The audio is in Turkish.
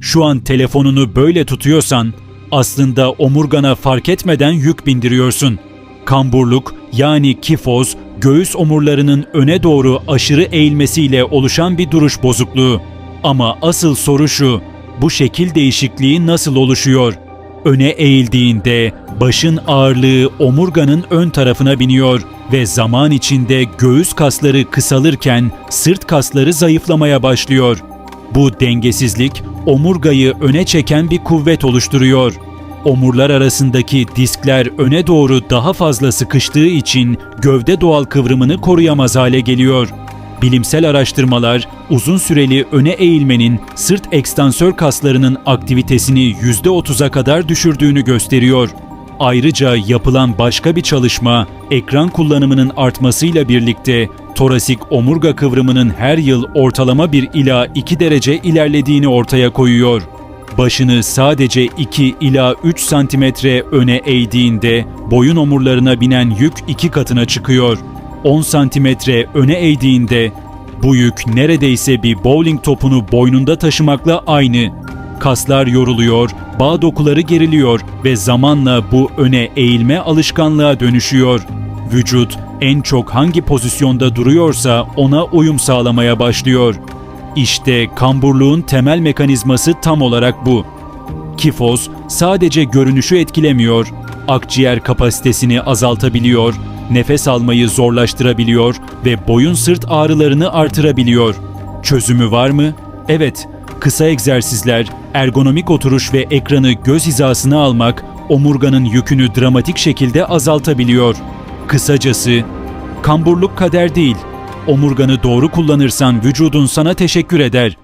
Şu an telefonunu böyle tutuyorsan aslında omurgana fark etmeden yük bindiriyorsun. Kamburluk yani kifoz, göğüs omurlarının öne doğru aşırı eğilmesiyle oluşan bir duruş bozukluğu. Ama asıl soru şu, bu şekil değişikliği nasıl oluşuyor? Öne eğildiğinde başın ağırlığı omurganın ön tarafına biniyor ve zaman içinde göğüs kasları kısalırken sırt kasları zayıflamaya başlıyor. Bu dengesizlik omurgayı öne çeken bir kuvvet oluşturuyor. Omurlar arasındaki diskler öne doğru daha fazla sıkıştığı için gövde doğal kıvrımını koruyamaz hale geliyor. Bilimsel araştırmalar uzun süreli öne eğilmenin sırt ekstansör kaslarının aktivitesini %30'a kadar düşürdüğünü gösteriyor. Ayrıca yapılan başka bir çalışma ekran kullanımının artmasıyla birlikte torasik omurga kıvrımının her yıl ortalama 1 ila 2 derece ilerlediğini ortaya koyuyor. Başını sadece 2 ila 3 santimetre öne eğdiğinde boyun omurlarına binen yük iki katına çıkıyor. 10 santimetre öne eğdiğinde bu yük neredeyse bir bowling topunu boynunda taşımakla aynı. Kaslar yoruluyor, bağ dokuları geriliyor ve zamanla bu öne eğilme alışkanlığa dönüşüyor. Vücut en çok hangi pozisyonda duruyorsa ona uyum sağlamaya başlıyor. İşte kamburluğun temel mekanizması tam olarak bu. Kifoz sadece görünüşü etkilemiyor, akciğer kapasitesini azaltabiliyor, nefes almayı zorlaştırabiliyor ve boyun sırt ağrılarını artırabiliyor. Çözümü var mı? Evet, kısa egzersizler, ergonomik oturuş ve ekranı göz hizasına almak omurganın yükünü dramatik şekilde azaltabiliyor. Kısacası, kamburluk kader değil. Omurganı doğru kullanırsan vücudun sana teşekkür eder.